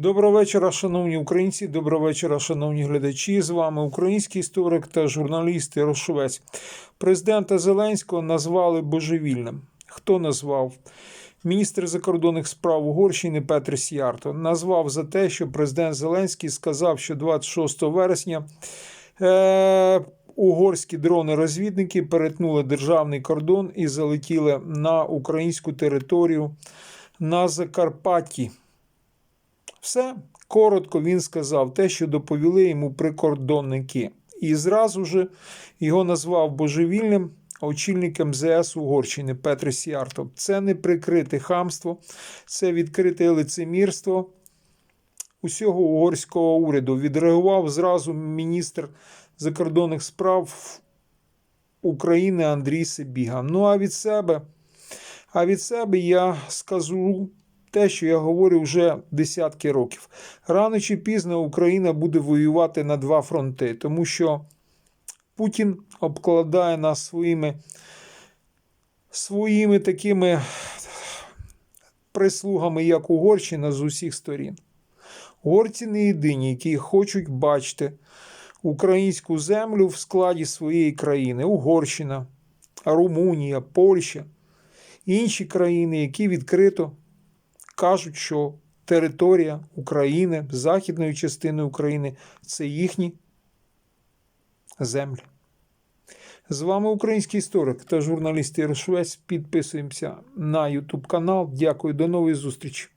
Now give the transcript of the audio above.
Доброго вечора, шановні українці. Доброго вечора, шановні глядачі. З вами український історик та журналіст Ярошовець. Президента Зеленського назвали божевільним. Хто назвав? Міністр закордонних справ Угорщини Петр Сіарто назвав за те, що президент Зеленський сказав, що 26 вересня е- угорські дрони-розвідники перетнули державний кордон і залетіли на українську територію на Закарпатті. Все коротко він сказав те, що доповіли йому прикордонники. І зразу ж його назвав божевільним очільником МЗС Угорщини Петр Сіартов. Це не прикрите хамство, це відкрите лицемірство усього угорського уряду. Відреагував зразу міністр закордонних справ України Андрій Сибіга. Ну а від себе, а від себе я скажу те, що я говорю вже десятки років. Рано чи пізно Україна буде воювати на два фронти, тому що Путін обкладає нас своїми, своїми такими прислугами, як Угорщина, з усіх сторін. Угорці не єдині, які хочуть бачити українську землю в складі своєї країни. Угорщина, Румунія, Польща, інші країни, які відкрито кажуть, що територія України, західної частини України це їхні землі. З вами український історик та журналіст Ярошвець. Підписуємося на YouTube канал. Дякую, до нової зустрічі.